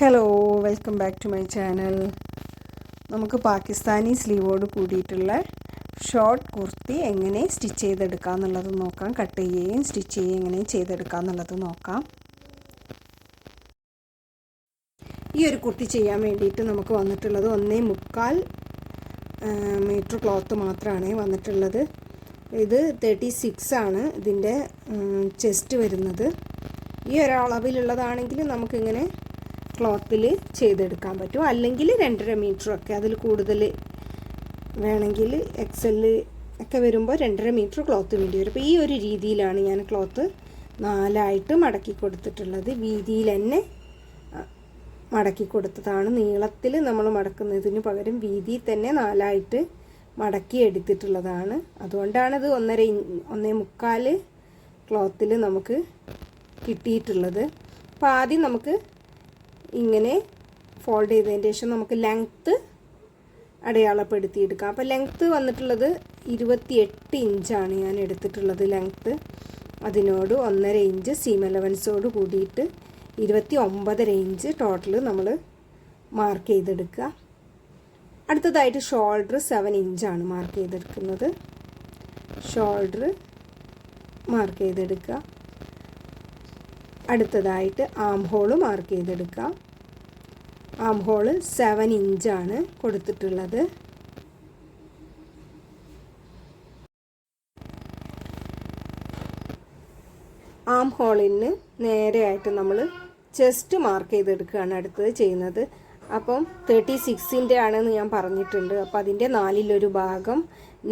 Hello welcome back to my channel നമുക്ക് പാകിസ്ഥാനി സ്ലീവോട് കൂടിയിട്ടുള്ള short kurti എങ്ങനെ സ്റ്റിച്ച് ചെയ്തെടുക്കുക എന്നുള്ളത് നോക്കാം. കട്ട് ചെയ്യുകയും സ്റ്റിച്ച് ചെയ്യുകയും എങ്ങനെ ചെയ്തെടുക്കുക എന്നുള്ളത് നോക്കാം. ഈ ഒരു കുർത്തി ചെയ്യാൻ വേണ്ടിയിട്ട് നമുക്ക് വന്നിട്ടുള്ളത് ഒന്നേ മുക്കാൽ മീറ്റർ ക്ലോത്ത് മാത്രമാണ് വന്നിട്ടുള്ളത്. ഇത് തേർട്ടി സിക്സ് ആണ് ഇതിന്റെ ചെസ്റ്റ് വരുന്നത്. ഈ ഒരളവിലുള്ളതാണെങ്കിൽ നമുക്കിങ്ങനെ ക്ലോത്തിൽ ചെയ്തെടുക്കാൻ പറ്റും. അല്ലെങ്കിൽ രണ്ടര മീറ്ററൊക്കെ അതിൽ കൂടുതൽ വേണമെങ്കിൽ എക്സൽ ഒക്കെ വരുമ്പോൾ രണ്ടര മീറ്റർ ക്ലോത്ത് വേണ്ടി വരും. അപ്പോൾ ഈ ഒരു രീതിയിലാണ് ഞാൻ ക്ലോത്ത് നാലായിട്ട് മടക്കി കൊടുത്തിട്ടുള്ളത്. വീതിയിൽ തന്നെ മടക്കി കൊടുത്തതാണ്. നീളത്തിൽ നമ്മൾ മടക്കുന്നതിന് പകരം വീതിയിൽ തന്നെ നാലായിട്ട് മടക്കി എടുത്തിട്ടുള്ളതാണ്. അതുകൊണ്ടാണത് ഒന്നര ഒന്നേ മുക്കാൽ ക്ലോത്തിൽ നമുക്ക് കിട്ടിയിട്ടുള്ളത്. അപ്പോൾ ആദ്യം നമുക്ക് ഇങ്ങനെ ഫോൾഡ് ചെയ്തതിന് ശേഷം നമുക്ക് ലെങ്ത്ത് അടയാളപ്പെടുത്തിയെടുക്കാം. അപ്പോൾ ലെങ്ത്ത് വന്നിട്ടുള്ളത് ഇരുപത്തിയെട്ട് ഇഞ്ചാണ് ഞാൻ എടുത്തിട്ടുള്ളത് ലെങ്ത്ത് അതിനോട് ഒന്നര ഇഞ്ച് സീം അലവൻസോട് കൂടിയിട്ട് ഇരുപത്തി ഒമ്പതര ഇഞ്ച് ടോട്ടൽ നമ്മൾ മാർക്ക് ചെയ്തെടുക്കുക. അടുത്തതായിട്ട് ഷോൾഡർ സെവൻ ഇഞ്ചാണ് മാർക്ക് ചെയ്തെടുക്കുന്നത്. ഷോൾഡർ മാർക്ക് ചെയ്തെടുക്കുക. അടുത്തതായിട്ട് ആം ഹോൾ മാർക്ക് ചെയ്തെടുക്കാം ആം ഹോൾ സെവൻ ഇഞ്ചാണ് കൊടുത്തിട്ടുള്ളത്. ആം ഹോളിന് നേരെയായിട്ട് നമ്മൾ ചെസ്റ്റ് മാർക്ക് ചെയ്തെടുക്കുകയാണ് അടുത്തത് ചെയ്യുന്നത്. അപ്പം തേർട്ടി സിക്സിന്റെ ആണെന്ന് ഞാൻ പറഞ്ഞിട്ടുണ്ട്. അപ്പോൾ അതിന്റെ നാലിലൊരു ഭാഗം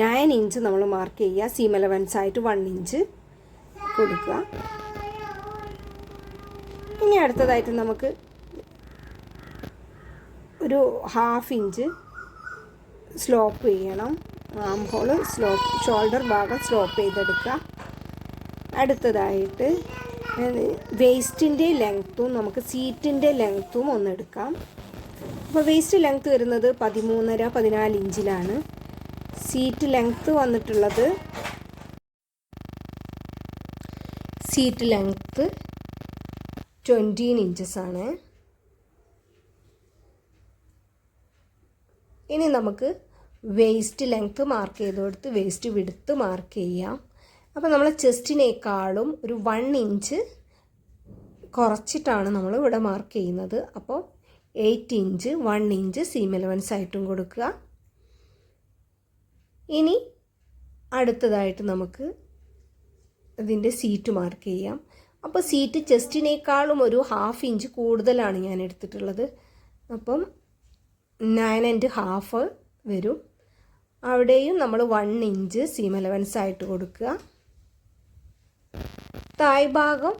നയൻ ഇഞ്ച് നമ്മൾ മാർക്ക് ചെയ്യുക. സീം അലവൻസ് ആയിട്ട് വൺ ഇഞ്ച് കൊടുക്കുക. ഇനി അടുത്തതായിട്ട് നമുക്ക് ഒരു ഹാഫ് ഇഞ്ച് സ്ലോപ്പ് ചെയ്യണം. ആം ഹോൾ സ്ലോപ്പ് ഷോൾഡർ ഭാഗം സ്ലോപ്പ് ചെയ്തെടുക്കുക. അടുത്തതായിട്ട് വേസ്റ്റിന്റെ ലെങ്ത്തും നമുക്ക് സീറ്റിന്റെ ലെങ്ത്തും ഒന്നെടുക്കാം അപ്പോൾ വേസ്റ്റ് ലെങ്ത്ത് വരുന്നത് പതിമൂന്നര പതിനാല് ഇഞ്ചിലാണ് സീറ്റ് ലെങ്ത്ത് വന്നിട്ടുള്ളത് സീറ്റ് ലെങ്ത്ത് ട്വന്റീൻ ഇഞ്ചസ് ആണ്. ഇനി നമുക്ക് വേസ്റ്റ് ലെങ്ത്ത് മാർക്ക് ചെയ്ത് കൊടുത്ത് വേസ്റ്റ് വിടുത്ത് മാർക്ക് ചെയ്യാം. അപ്പോൾ നമ്മൾ ചെസ്റ്റിനേക്കാളും ഒരു വൺ ഇഞ്ച് കുറച്ചിട്ടാണ് നമ്മൾ ഇവിടെ മാർക്ക് ചെയ്യുന്നത്. അപ്പോൾ eight inch one inch seam allowance ആയിട്ടും കൊടുക്കുക. ഇനി അടുത്തതായിട്ട് നമുക്ക് ഇതിന്റെ സീറ്റ് മാർക്ക് ചെയ്യാം. അപ്പോൾ സീറ്റ് ചെസ്റ്റിനേക്കാളും ഒരു ഹാഫ് ഇഞ്ച് കൂടുതലാണ് ഞാൻ എടുത്തിട്ടുള്ളത്. അപ്പം നയൻ ആൻഡ് ഹാഫ് വരും. അവിടെയും നമ്മൾ വൺ ഇഞ്ച് സീം അലവൻസ് ആയിട്ട് കൊടുക്കുക. തായ് ഭാഗം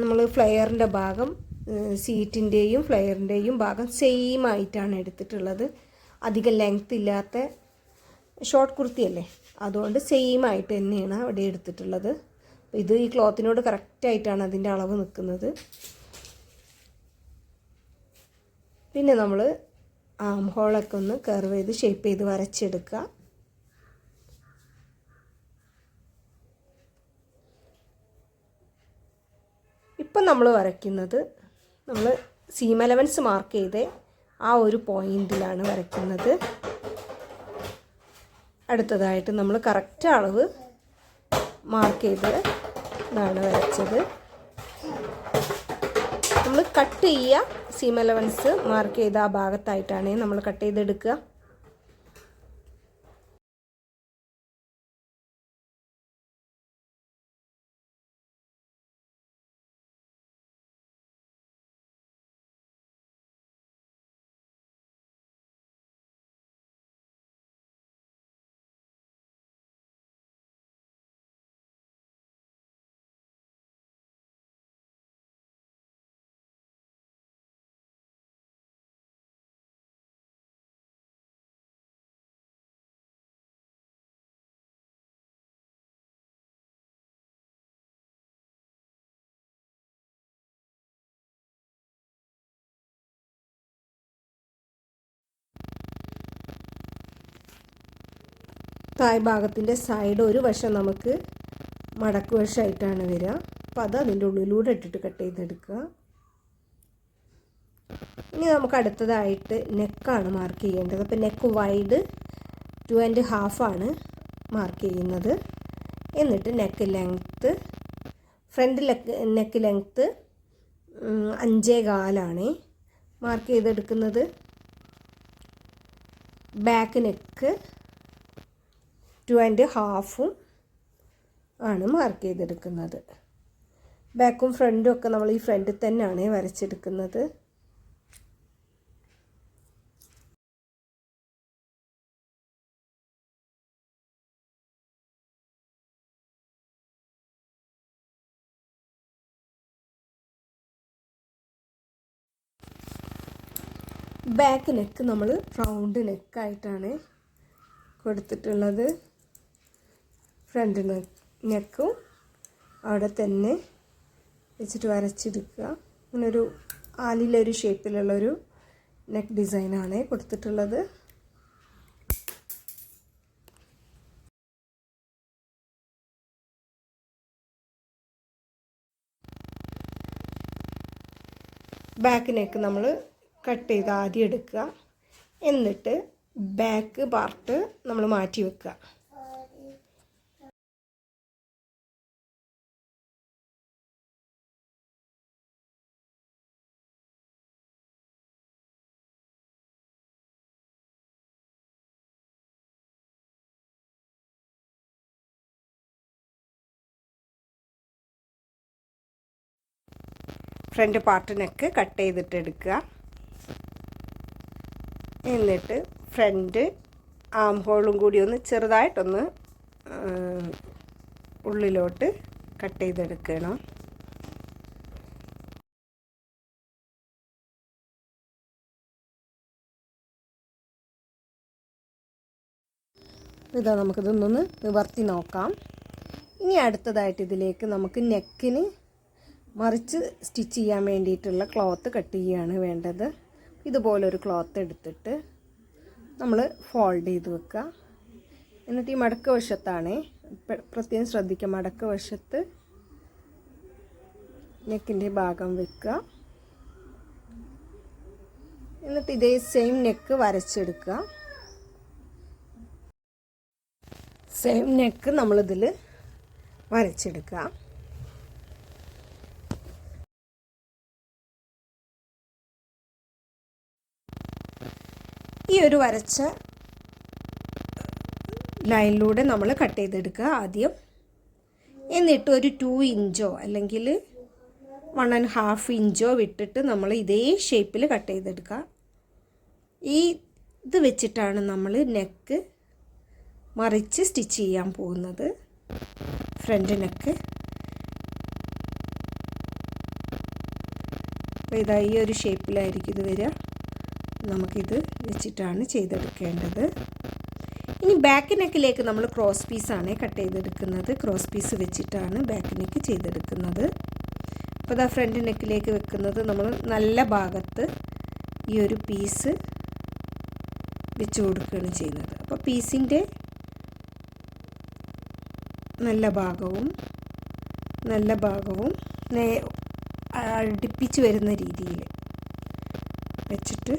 നമ്മൾ ഫ്ലെയറിന്റെ ഭാഗം സീറ്റിന്റെയും ഫ്ലെയറിന്റെയും ഭാഗം സെയിം ആയിട്ടാണ് എടുത്തിട്ടുള്ളത്. അധികം ലെങ്ത് ഇല്ലാത്ത ഷോർട്ട് കുർത്തിയല്ലേ? അതുകൊണ്ട് സെയിം ആയിട്ട് തന്നെയാണ് അവിടെ എടുത്തിട്ടുള്ളത്. ഇത് ഈ ക്ലോത്തിനോട് കറക്റ്റായിട്ടാണ് അതിന്റെ അളവ് നിൽക്കുന്നത്. പിന്നെ നമ്മൾ ആം ഹോളൊക്കെ ഒന്ന് കർവ് ചെയ്ത് ഷേപ്പ് ചെയ്ത് വരച്ചെടുക്കുക. ഇപ്പം നമ്മൾ വരയ്ക്കുന്നത് നമ്മൾ സീം അലവൻസ് മാർക്ക് ചെയ്ത് ആ ഒരു പോയിന്റിലാണ് വരയ്ക്കുന്നത്. അടുത്തതായിട്ട് നമ്മൾ കറക്റ്റ് അളവ് മാർക്ക് ചെയ്ത് ഇതാണ് വരച്ചത്. നമ്മൾ കട്ട് ചെയ്യുക സീം അലവൻസ് മാർക്ക് ചെയ്ത ആ ഭാഗത്തായിട്ടാണ് നമ്മൾ കട്ട് ചെയ്തെടുക്കുക. തായ് ഭാഗത്തിന്റെ സൈഡ് ഒരു വശം നമുക്ക് മടക്ക് വശമായിട്ടാണ് വരിക. അപ്പോൾ അത് അതിന്റെ ഉള്ളിലൂടെ ഇട്ടിട്ട് കട്ട് ചെയ്തെടുക്കുക. ഇനി നമുക്ക് അടുത്തതായിട്ട് നെക്കാണ് മാർക്ക് ചെയ്യേണ്ടത്. അപ്പോൾ നെക്ക് വൈഡ് ടു ആൻഡ് ഹാഫാണ് മാർക്ക് ചെയ്യുന്നത്. എന്നിട്ട് neck length front ലെക്ക് neck length അഞ്ചേ കാലാണ് മാർക്ക് ചെയ്തെടുക്കുന്നത്. ബാക്ക് നെക്ക് ടു ആൻഡ് ഹാഫും ആണ് മാർക്ക് ചെയ്തെടുക്കുന്നത്. ബാക്കും ഫ്രണ്ടും ഒക്കെ നമ്മൾ ഈ ഫ്രണ്ടിൽ തന്നെയാണ് വരച്ചെടുക്കുന്നത്. ബാക്ക് നെക്ക് നമ്മൾ റൗണ്ട് നെക്കായിട്ടാണ് കൊടുത്തിട്ടുള്ളത്. ഫ്രണ്ട് നെക്കും അവിടെ തന്നെ വെച്ചിട്ട് വരച്ചെടുക്കുക ഒരു ആലിലൊരു ഷേപ്പിലുള്ളൊരു നെക്ക് ഡിസൈനാണ് കൊടുത്തിട്ടുള്ളത്. ബാക്ക് നെക്ക് നമ്മൾ കട്ട് ചെയ്ത് ആദ്യം എടുക്കുക. എന്നിട്ട് ബാക്ക് പാർട്ട് നമ്മൾ മാറ്റി വെക്കുക. ഫ്രണ്ട് പാർട്ടിനൊക്കെ കട്ട് ചെയ്തിട്ട് എടുക്കുക. എന്നിട്ട് ഫ്രണ്ട് ആം ഹോളും കൂടി ഒന്ന് ചെറുതായിട്ടൊന്ന് ഉള്ളിലോട്ട് കട്ട് ചെയ്തെടുക്കണം. ഇതാ നമുക്കിതൊന്നൊന്ന് നിവർത്തി നോക്കാം. ഇനി അടുത്തതായിട്ട് ഇതിലേക്ക് നമുക്ക് നെക്കിന് മറിച്ച് സ്റ്റിച്ച് ചെയ്യാൻ വേണ്ടിയിട്ടുള്ള ക്ലോത്ത് കട്ട് ചെയ്യുകയാണ് വേണ്ടത്. ഇതുപോലൊരു ക്ലോത്ത് എടുത്തിട്ട് നമ്മൾ ഫോൾഡ് ചെയ്ത് വെക്കുക. എന്നിട്ട് ഈ മടക്ക് വശത്താണ് പ്രത്യേകം ശ്രദ്ധിക്കുക മടക്ക് വശത്ത് നെക്കിന്റെ ഭാഗം വെക്കുക. എന്നിട്ട് ഇതേ സെയിം നെക്ക് വരച്ചെടുക്കുക. സെയിം നെക്ക് നമ്മളിതിൽ വരച്ചെടുക്കുക. ഒരു വരച്ച ലൈനിലൂടെ നമ്മൾ കട്ട് ചെയ്തെടുക്കുക ആദ്യം. എന്നിട്ട് ഒരു ടു ഇഞ്ചോ അല്ലെങ്കിൽ വൺ ആൻഡ് ഹാഫ് ഇഞ്ചോ വിട്ടിട്ട് നമ്മൾ ഇതേ ഷേപ്പിൽ കട്ട് ചെയ്തെടുക്കുക. ഈ ഇത് വെച്ചിട്ടാണ് നമ്മൾ നെക്ക് മറിച്ച് സ്റ്റിച്ച് ചെയ്യാൻ പോകുന്നത്. ഫ്രണ്ട് നെക്ക് അപ്പോൾ ഇതാ ഈ ഒരു ഷേപ്പിലായിരിക്കും ഇത് വരിക. നമുക്കിത് വെച്ചിട്ടാണ് ചെയ്തെടുക്കേണ്ടത്. ഇനി ബാക്ക് നെക്കിലേക്ക് നമ്മൾ ക്രോസ് പീസാണ് കട്ട് ചെയ്തെടുക്കുന്നത്. ക്രോസ് പീസ് വെച്ചിട്ടാണ് ബാക്ക് നെക്ക് ചെയ്തെടുക്കുന്നത്. അപ്പോൾ ഇതാ ഫ്രണ്ട് നെക്കിലേക്ക് വെക്കുന്നത് നമ്മൾ നല്ല ഭാഗത്ത് ഈ ഒരു പീസ് വെച്ച് കൊടുക്കുകയാണ് ചെയ്യുന്നത്. അപ്പോൾ പീസിന്റെ നല്ല ഭാഗവും നല്ല ഭാഗവും നേ അടുപ്പിച്ച് വരുന്ന രീതിയിൽ വെച്ചിട്ട്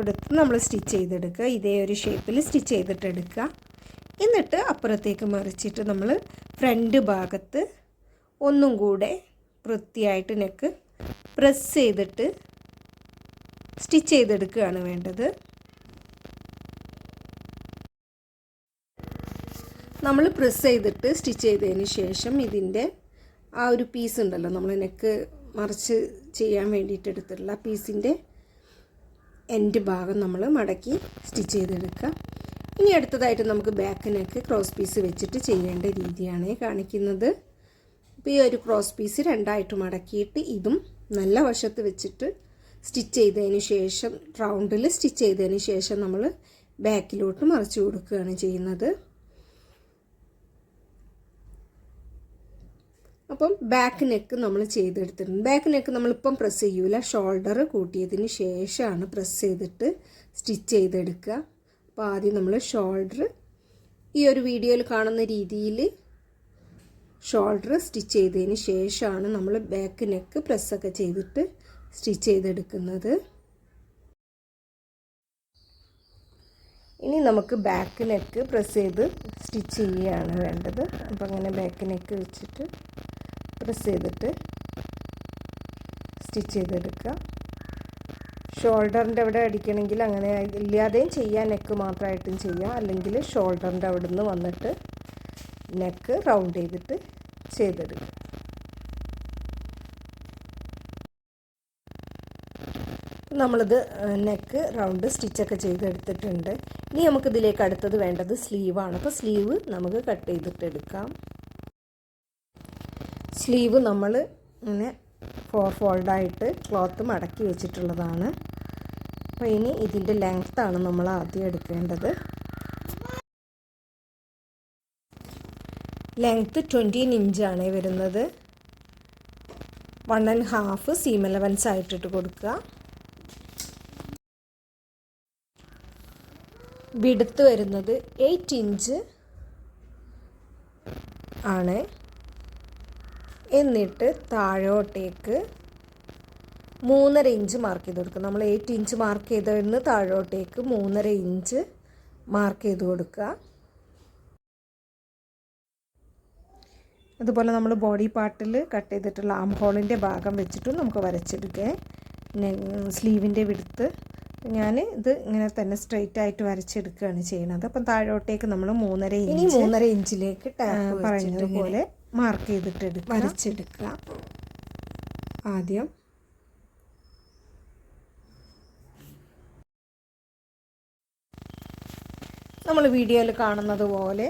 കൊടുത്ത് നമ്മൾ സ്റ്റിച്ച് ചെയ്തെടുക്കുക. ഇതേ ഒരു ഷേപ്പിൽ സ്റ്റിച്ച് ചെയ്തിട്ട് എടുക്കുക എന്നിട്ട് അപ്പുറത്തേക്ക് മറിച്ചിട്ട് നമ്മൾ ഫ്രണ്ട് ഭാഗത്ത് ഒന്നും കൂടെ വൃത്തിയായിട്ട് നെക്ക് പ്രസ് ചെയ്തിട്ട് സ്റ്റിച്ച് ചെയ്തെടുക്കുകയാണ് വേണ്ടത്. നമ്മൾ പ്രസ് ചെയ്തിട്ട് സ്റ്റിച്ച് ചെയ്തതിന് ശേഷം ഇതിന്റെ ആ ഒരു പീസ് ഉണ്ടല്ലോ നമ്മൾ നെക്ക് മറിച്ച് ചെയ്യാൻ വേണ്ടിയിട്ട് എടുത്തിട്ടുള്ള പീസിന്റെ എൻഡ് ഭാഗം നമ്മൾ മടക്കി സ്റ്റിച്ച് ചെയ്തെടുക്കുക. ഇനി അടുത്തതായിട്ട് നമുക്ക് ബാക്ക് നെക്ക് ക്രോസ് പീസ് വെച്ചിട്ട് ചെയ്യേണ്ട രീതിയാണ് കാണിക്കുന്നത്. അപ്പോൾ ഈ ഒരു ക്രോസ് പീസ് രണ്ടായിട്ട് മടക്കിയിട്ട് ഇതും നല്ല വശത്ത് വെച്ചിട്ട് സ്റ്റിച്ച് ചെയ്തതിന് ശേഷം റൗണ്ടിൽ സ്റ്റിച്ച് ചെയ്തതിന് ശേഷം നമ്മൾ ബാക്കിലോട്ട് മറിച്ച് കൊടുക്കുകയാണ് ചെയ്യുന്നത്. അപ്പം ബാക്ക് നെക്ക് നമ്മൾ ചെയ്തെടുത്തിട്ടുണ്ട്. ബാക്ക് നെക്ക് നമ്മളിപ്പം പ്രസ് ചെയ്യൂല. ഷോൾഡർ കൂട്ടിയതിന് ശേഷമാണ് പ്രസ് ചെയ്തിട്ട് സ്റ്റിച്ച് ചെയ്തെടുക്കുക. അപ്പോൾ ആദ്യം നമ്മൾ ഷോൾഡർ ഈ ഒരു വീഡിയോയിൽ കാണുന്ന രീതിയിൽ ഷോൾഡർ സ്റ്റിച്ച് ചെയ്തതിന് ശേഷമാണ് നമ്മൾ ബാക്ക് നെക്ക് പ്രസ്സൊക്കെ ചെയ്തിട്ട് സ്റ്റിച്ച് ചെയ്തെടുക്കുന്നത്. ഇനി നമുക്ക് ബാക്ക് നെക്ക് പ്രസ് ചെയ്ത് സ്റ്റിച്ച് ചെയ്യുകയാണ് വേണ്ടത്. അപ്പോൾ അങ്ങനെ ബാക്ക് നെക്ക് വെച്ചിട്ട് പ്രസ് ചെയ്തിട്ട് സ്റ്റിച്ച് ചെയ്തെടുക്കുക. ഷോൾഡറിന്റെ അവിടെ അടിക്കണമെങ്കിൽ അങ്ങനെ ഇല്ലാതെയും ചെയ്യാം. നെക്ക് മാത്രമായിട്ടും ചെയ്യാം. അല്ലെങ്കിൽ ഷോൾഡറിന്റെ അവിടെ നിന്ന് വന്നിട്ട് നെക്ക് റൗണ്ട് ചെയ്തിട്ട് ചെയ്തെടുക്കുക. നമ്മളിത് നെക്ക് റൗണ്ട് സ്റ്റിച്ചൊക്കെ ചെയ്തെടുത്തിട്ടുണ്ട്. ഇനി നമുക്കിതിലേക്ക് അടുത്തത് വേണ്ടത് സ്ലീവാണ് അപ്പോൾ സ്ലീവ് നമുക്ക് കട്ട് ചെയ്തിട്ട് എടുക്കാം. സ്ലീവ് നമ്മൾ ഇങ്ങനെ ഫോർ ഫോൾഡായിട്ട് ക്ലോത്ത് മടക്കി വെച്ചിട്ടുള്ളതാണ്. അപ്പോൾ ഇനി ഇതിന്റെ ലെങ്ത്താണ് നമ്മൾ ആദ്യം എടുക്കേണ്ടത്. ലെങ്ത്ത് ട്വന്റീൻ ഇഞ്ചാണ് വരുന്നത്. One and half seam allowance ആയിട്ടിട്ട് കൊടുക്കുക. വിടുത്ത് വരുന്നത് എയ്റ്റ് ഇഞ്ച് ആണ്. എന്നിട്ട് താഴോട്ടേക്ക് മൂന്നര ഇഞ്ച് മാർക്ക് ചെയ്ത് കൊടുക്കുക. നമ്മൾ എയ്റ്റ് ഇഞ്ച് മാർക്ക് ചെയ്തതിന് താഴോട്ടേക്ക് മൂന്നര ഇഞ്ച് മാർക്ക് ചെയ്ത് കൊടുക്കുക. അതുപോലെ നമ്മൾ ബോഡി പാർട്ടിൽ കട്ട് ചെയ്തിട്ടുള്ള ആം ഹോളിന്റെ ഭാഗം വെച്ചിട്ടും നമുക്ക് വരച്ചെടുക്കുക സ്ലീവിന്റെ വിടുത്ത് ഞാൻ ഇത് ഇങ്ങനെ തന്നെ സ്ട്രെയിറ്റ് ആയിട്ട് വരച്ചെടുക്കുകയാണ് ചെയ്യുന്നത് അപ്പം താഴോട്ടേക്ക് നമ്മൾ മൂന്നര ഇഞ്ച് മൂന്നര ഇഞ്ചിലേക്ക് പറഞ്ഞതുപോലെ മാർക്ക് ചെയ്തിട്ട് എടുക്കുക വരച്ചെടുക്കുക. ആദ്യം നമ്മൾ വീഡിയോയിൽ കാണുന്നത് പോലെ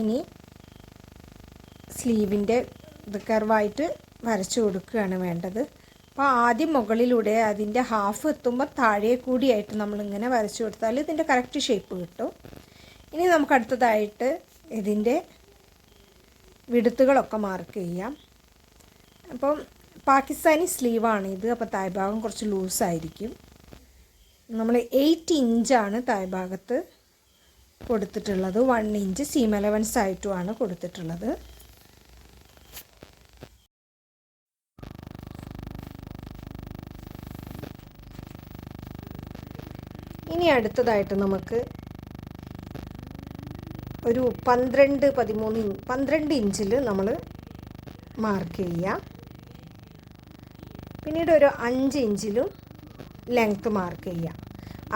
ഇനി സ്ലീവിന്റെ ഇത് കർവായിട്ട് വരച്ചു കൊടുക്കുകയാണ് വേണ്ടത്. അപ്പോൾ ആദ്യം മുകളിലൂടെ അതിന്റെ ഹാഫ് എത്തുമ്പോൾ താഴെ കൂടിയായിട്ട് നമ്മളിങ്ങനെ വരച്ചു കൊടുത്താൽ ഇതിന്റെ കറക്റ്റ് ഷേപ്പ് കിട്ടും. ഇനി നമുക്ക് അടുത്തതായിട്ട് ഇതിന്റെ വിടുത്തുകളൊക്കെ മാർക്ക് ചെയ്യാം. അപ്പം പാകിസ്ഥാനി സ്ലീവാണ് ഇത്. അപ്പോൾ തായ്ഭാഗം കുറച്ച് ലൂസായിരിക്കും നമ്മൾ എയ്റ്റ് ഇഞ്ചാണ് തായ്ഭാഗത്ത് കൊടുത്തിട്ടുള്ളത്. വൺ ഇഞ്ച് സീം അലവൻസ് ആയിട്ടുമാണ് കൊടുത്തിട്ടുള്ളത്. ഇനി അടുത്തതായിട്ട് നമുക്ക് ഒരു പന്ത്രണ്ട് പതിമൂന്ന് പന്ത്രണ്ട് ഇഞ്ചിൽ നമ്മൾ മാർക്ക് ചെയ്യുക. പിന്നീട് ഒരു അഞ്ച് ഇഞ്ചിലും ലെങ്ത്ത് മാർക്ക് ചെയ്യുക.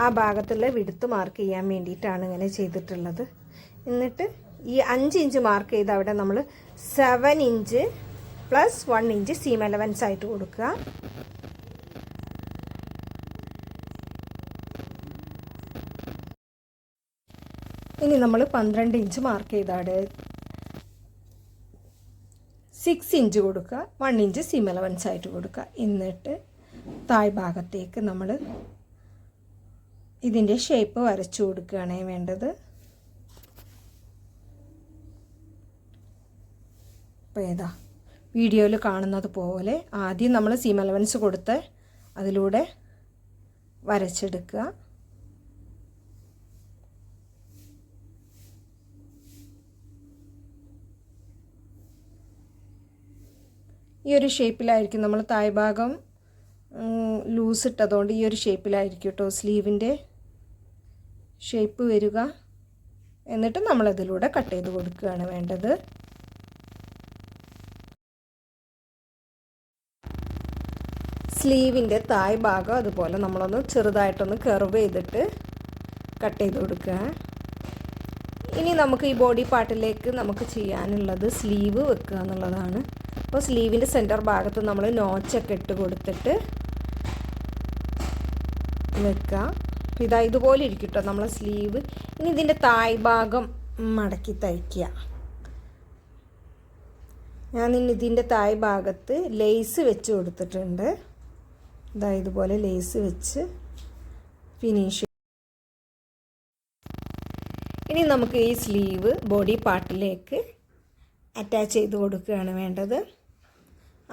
ആ ഭാഗത്തുള്ള വിടുത്ത് മാർക്ക് ചെയ്യാൻ വേണ്ടിയിട്ടാണ് ഇങ്ങനെ ചെയ്തിട്ടുള്ളത്. എന്നിട്ട് ഈ അഞ്ച് ഇഞ്ച് മാർക്ക് ചെയ്ത് അവിടെ നമ്മൾ seven inch plus one inch seam allowance ആയിട്ട് കൊടുക്കുക. ഇനി നമ്മൾ പന്ത്രണ്ട് ഇഞ്ച് മാർക്ക് ചെയ്താണ്. സിക്സ് ഇഞ്ച് കൊടുക്കുക. വൺ ഇഞ്ച് സിം അലവൻസ് ആയിട്ട് കൊടുക്കുക. എന്നിട്ട് തായ് ഭാഗത്തേക്ക് നമ്മൾ ഇതിന്റെ ഷേപ്പ് വരച്ചു കൊടുക്കുകയാണ് വേണ്ടത്. അപ്പോൾ ഏതാ? വീഡിയോയിൽ കാണുന്നത് പോലെ ആദ്യം നമ്മൾ സീം അലവൻസ് കൊടുത്ത് അതിലൂടെ വരച്ചെടുക്കുക. ഈ ഒരു ഷേപ്പിലായിരിക്കും നമ്മൾ തായ്ഭാഗം ലൂസ് ഇട്ടതുകൊണ്ട് ഈ ഒരു ഷേപ്പിലായിരിക്കും കേട്ടോ സ്ലീവിന്റെ ഷേപ്പ് വരിക. എന്നിട്ട് നമ്മളതിലൂടെ കട്ട് ചെയ്ത് കൊടുക്കുകയാണ് വേണ്ടത്. സ്ലീവിന്റെ തായ് ഭാഗം അതുപോലെ നമ്മളൊന്ന് ചെറുതായിട്ടൊന്ന് കർവ് ചെയ്തിട്ട് കട്ട് ചെയ്ത് കൊടുക്കുക. ഇനി നമുക്ക് ഈ ബോഡി പാർട്ടിലേക്ക് നമുക്ക് ചെയ്യാനുള്ളത് സ്ലീവ് വെക്കുക എന്നുള്ളതാണ്. അപ്പോൾ സ്ലീവിന്റെ സെന്റർ ഭാഗത്ത് നമ്മൾ നോച്ചൊക്കെ ഇട്ട് കൊടുത്തിട്ട് വെക്കുക. ഇതാ ഇതുപോലെ ഇരിക്കും കേട്ടോ നമ്മളെ സ്ലീവ്. ഇനി ഇതിന്റെ തായ് ഭാഗം മടക്കി തയ്ക്കുക. ഞാൻ ഇനി ഇതിന്റെ തായ് ഭാഗത്ത് ലേസ് വെച്ച് കൊടുത്തിട്ടുണ്ട്. ഇതാ ഇതുപോലെ ലേസ് വെച്ച് ഫിനിഷ് ഇനി നമുക്ക് ഈ സ്ലീവ് ബോഡി പാർട്ടിലേക്ക് അറ്റാച്ച് ചെയ്ത് കൊടുക്കുകയാണ് വേണ്ടത്.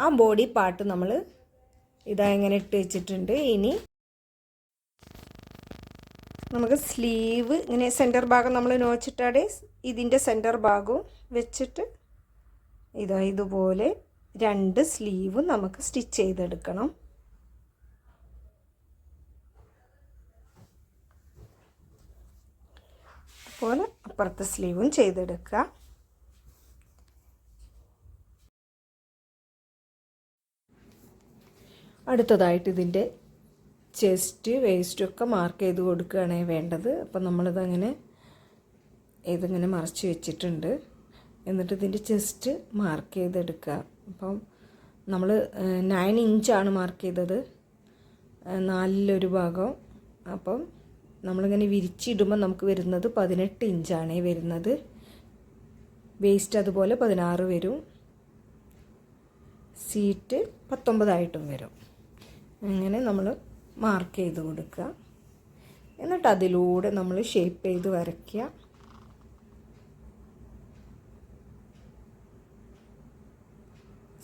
ആ ബോഡി പാർട്ട് നമ്മൾ ഇതാ ഇങ്ങനെ ഇട്ട് വെച്ചിട്ടുണ്ട്. ഇനി നമുക്ക് സ്ലീവ് ഇങ്ങനെ സെന്റർ ഭാഗം നമ്മൾ നോച്ചിട്ടാടെ ഇതിന്റെ സെന്റർ ഭാഗവും വെച്ചിട്ട് ഇതാ ഇതുപോലെ രണ്ട് സ്ലീവും നമുക്ക് സ്റ്റിച്ച് ചെയ്തെടുക്കണം. അതുപോലെ അപ്പുറത്തെ സ്ലീവും ചെയ്തെടുക്കുക. അടുത്തതായിട്ട് ഇതിന്റെ ചെസ്റ്റ് വേസ്റ്റൊക്കെ മാർക്ക് ചെയ്ത് കൊടുക്കുകയാണ് വേണ്ടത്. അപ്പം നമ്മളിതങ്ങനെ ഇതിങ്ങനെ മറച്ച് വെച്ചിട്ടുണ്ട്. എന്നിട്ട് ഇതിന്റെ ചെസ്റ്റ് മാർക്ക് ചെയ്തെടുക്കുക. അപ്പം നമ്മൾ നയൻ ഇഞ്ചാണ് മാർക്ക് ചെയ്തത്. നാലിലൊരു ഭാഗം. അപ്പം നമ്മളിങ്ങനെ വിരിച്ചിടുമ്പോൾ നമുക്ക് വരുന്നത് പതിനെട്ട് ഇഞ്ചാണ് വരുന്നത്. വേസ്റ്റ് അതുപോലെ പതിനാറ് വരും. സീറ്റ് പത്തൊമ്പതായിട്ടും വരും. അങ്ങനെ നമ്മൾ മാർക്ക് ചെയ്ത് കൊടുക്കുക. എന്നിട്ട് അതിലൂടെ നമ്മൾ ഷേപ്പ് ചെയ്ത് വരയ്ക്കുക.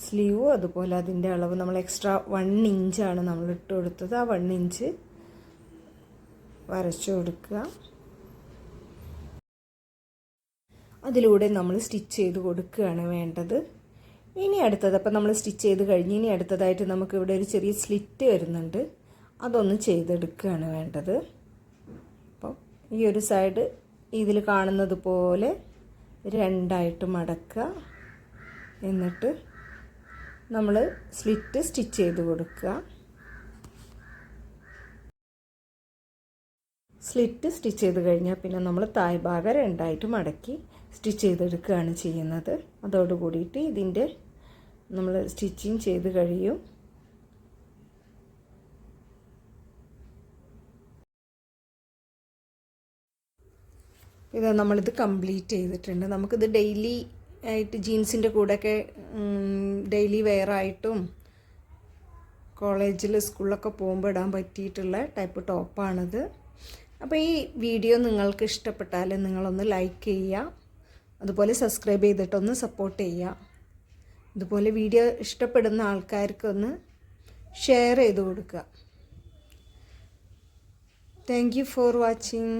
സ്ലീവും അതുപോലെ അതിന്റെ അളവ് നമ്മൾ എക്സ്ട്രാ വൺ ഇഞ്ചാണ് നമ്മൾ ഇട്ട് കൊടുത്തത്. ആ വൺ ഇഞ്ച് വരച്ചു കൊടുക്കുക. അതിലൂടെ നമ്മൾ സ്റ്റിച്ച് ചെയ്ത് കൊടുക്കുകയാണ് വേണ്ടത്. ഇനി അടുത്തത് അപ്പം നമ്മൾ സ്റ്റിച്ച് ചെയ്ത് കഴിഞ്ഞ് ഇനി അടുത്തതായിട്ട് നമുക്ക് ഇവിടെ ഒരു ചെറിയ സ്ലിറ്റ് വരുന്നുണ്ട്. അതൊന്ന് ചെയ്തെടുക്കുകയാണ് വേണ്ടത്. അപ്പം ഈ ഒരു സൈഡ് ഇതിൽ കാണുന്നത് പോലെ രണ്ടായിട്ട് മടക്കുക. എന്നിട്ട് നമ്മൾ സ്ലിറ്റ് സ്റ്റിച്ച് ചെയ്ത് കൊടുക്കുക. സ്ലിറ്റ് സ്റ്റിച്ച് ചെയ്ത് കഴിഞ്ഞാൽ പിന്നെ നമ്മൾ തായ്ഭാഗം രണ്ടായിട്ട് മടക്കി സ്റ്റിച്ച് ചെയ്തെടുക്കുകയാണ് ചെയ്യുന്നത്. അതോടുകൂടിയിട്ട് ഇതിന്റെ നമ്മൾ സ്റ്റിച്ചിങ് ചെയ്ത് കഴിയും. ഇത് നമ്മളിത് കംപ്ലീറ്റ് ചെയ്തിട്ടുണ്ട്. നമുക്കിത് ഡെയിലി ആയിട്ട് ജീൻസിന്റെ കൂടെയൊക്കെ ഡെയിലി വെയർ ആയിട്ടും കോളേജിൽ സ്കൂളിലൊക്കെ പോകുമ്പോൾ ഇടാൻ പറ്റിയിട്ടുള്ള ടൈപ്പ് ടോപ്പാണിത്. അപ്പോൾ ഈ വീഡിയോ നിങ്ങൾക്ക് ഇഷ്ടപ്പെട്ടാൽ നിങ്ങളൊന്ന് ലൈക്ക് ചെയ്യുക. അതുപോലെ സബ്സ്ക്രൈബ് ചെയ്തിട്ടൊന്ന് സപ്പോർട്ട് ചെയ്യുക. ഇതുപോലെ വീഡിയോ ഇഷ്ടപ്പെടുന്ന ആൾക്കാർക്കൊന്ന് ഷെയർ ചെയ്ത് കൊടുക്കുക. Thank you for watching